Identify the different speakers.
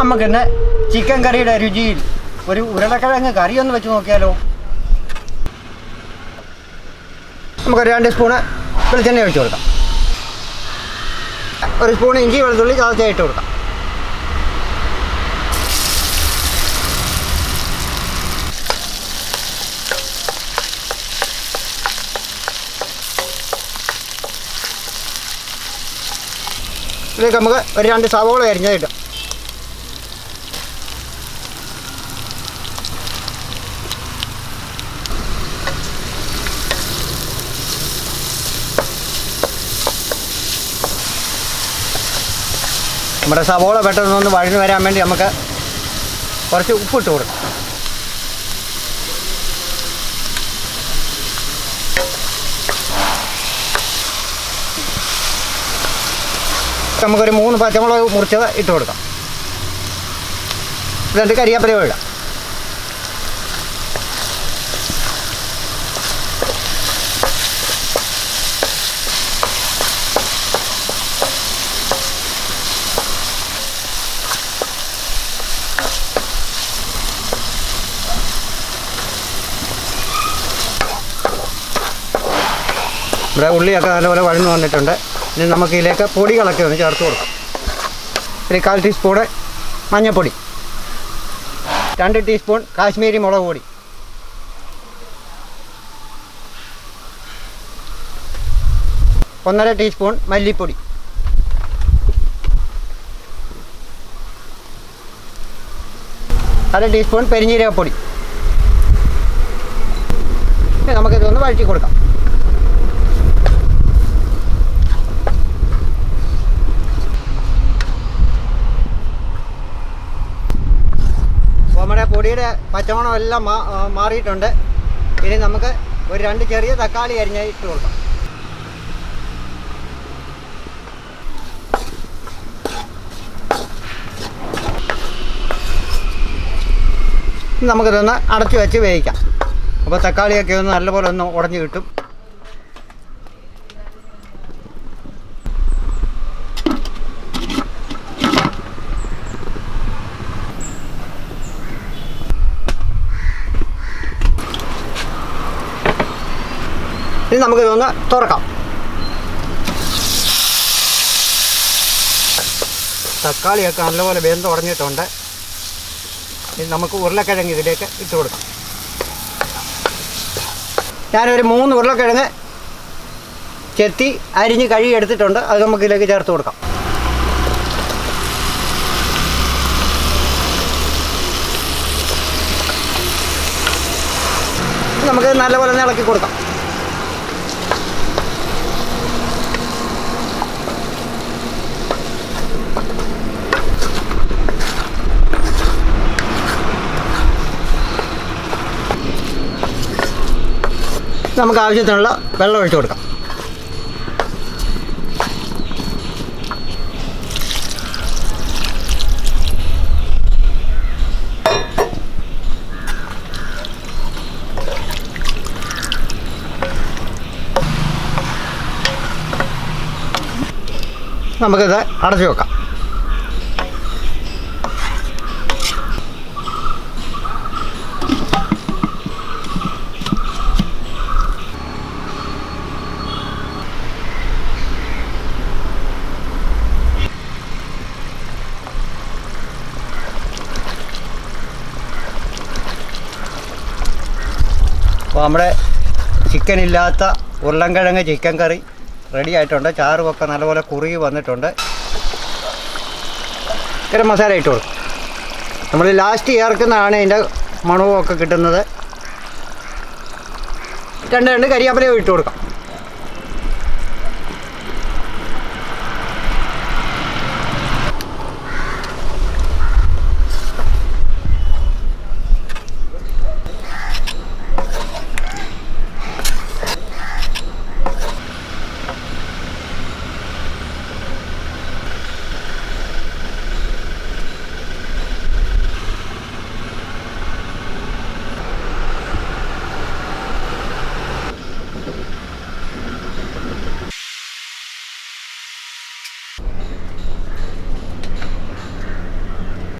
Speaker 1: നമുക്കിന്ന് ചിക്കൻ കറിയുടെ രുചിയിൽ ഒരു ഉരുളക്കിഴങ്ങ് കറി ഒന്ന് വെച്ച് നോക്കിയാലോ? നമുക്ക് രണ്ട് സ്പൂണ് വെളിച്ചെണ്ണ ഒഴിച്ചു കൊടുക്കാം. ഒരു സ്പൂൺ ഇഞ്ചി വെളുത്തുള്ളി ചതച്ചായിട്ട് കൊടുക്കാം. ഇതിലേക്ക് നമുക്ക് ഒരു രണ്ട് സവോള അരിഞ്ഞത് ഇടാം. നമ്മുടെ സവോള പെട്ടെന്ന് ഒന്ന് വഴഞ്ഞു വരാൻ വേണ്ടി നമുക്ക് കുറച്ച് ഉപ്പിട്ട് കൊടുക്കാം. നമുക്കൊരു മൂന്ന് പച്ചമുളക് മുറിച്ചത് ഇട്ട് കൊടുക്കാം. രണ്ട് കരിയാപ്പല ഇടാം. ഇവിടെ ഉള്ളിയൊക്കെ നല്ലപോലെ വഴന്നു വന്നിട്ടുണ്ട്. ഇനി നമുക്ക് ഇതിലേക്ക് പൊടികളൊക്കെ ഒന്ന് ചേർത്ത് കൊടുക്കാം. ഒരു കാൽ ടീസ്പൂണ് മഞ്ഞൾപ്പൊടി. രണ്ട് ടീസ്പൂൺ കാശ്മീരി മുളക് പൊടി. ഒന്നര ടീസ്പൂൺ മല്ലിപ്പൊടി. അര ടീസ്പൂൺ പെരിഞ്ഞീരകപ്പൊടി. നമുക്കിതൊന്ന് വഴറ്റി കൊടുക്കാം അപ്പോൾ നമ്മുടെ പൊടിയുടെ പച്ചമണം എല്ലാം മാ- മാറിയിട്ടുണ്ട്. ഇനി നമുക്ക് ഒരു രണ്ട് ചെറിയ തക്കാളി അരിഞ്ഞ് കൊടുക്കാം. നമുക്കിതൊന്ന് അടച്ചു വെച്ച് വേവിക്കാം. അപ്പോൾ തക്കാളിയൊക്കെ ഒന്ന് നല്ലപോലെ ഒന്ന് ഉടഞ്ഞു കിട്ടും. ഇനി നമുക്കിതൊന്ന് തുറക്കാം. തക്കാളിയൊക്കെ നല്ലപോലെ വെന്ത് ഉടഞ്ഞിട്ടുണ്ട് ഇനി നമുക്ക് ഉരുളക്കിഴങ്ങ് ഇതിലേക്ക് ഇട്ട് കൊടുക്കാം. ഞാനൊരു മൂന്ന് ഉരുളക്കിഴങ്ങ് ചെത്തി അരിഞ്ഞ് കഴുകി എടുത്തിട്ടുണ്ട്. അത് നമുക്ക് ഇതിലേക്ക് ചേർത്ത് കൊടുക്കാം. നമുക്ക് നല്ലപോലെ ഇളക്കി കൊടുക്കാം. നമുക്ക് ആവശ്യത്തിനുള്ള വെള്ളം ഒഴിച്ചു കൊടുക്കാം. നമുക്കിത് അടച്ചു വെക്കാം. അപ്പോൾ നമ്മുടെ ചിക്കൻ ഇല്ലാത്ത ഉരുളൻകിഴങ്ങ് ചിക്കൻ കറി റെഡി ആയിട്ടുണ്ട്. ചാറുമൊക്കെ നല്ലപോലെ കുറുകി വന്നിട്ടുണ്ട്. ഗരം മസാല ഇട്ട് കൊടുക്കും. നമ്മൾ ലാസ്റ്റ് ചേർക്കുന്നതാണ് അതിന്റെ മണവും ഒക്കെ കിട്ടുന്നത്. രണ്ട് രണ്ട് കരിയാപ്പലയും ഇട്ട് കൊടുക്കാം.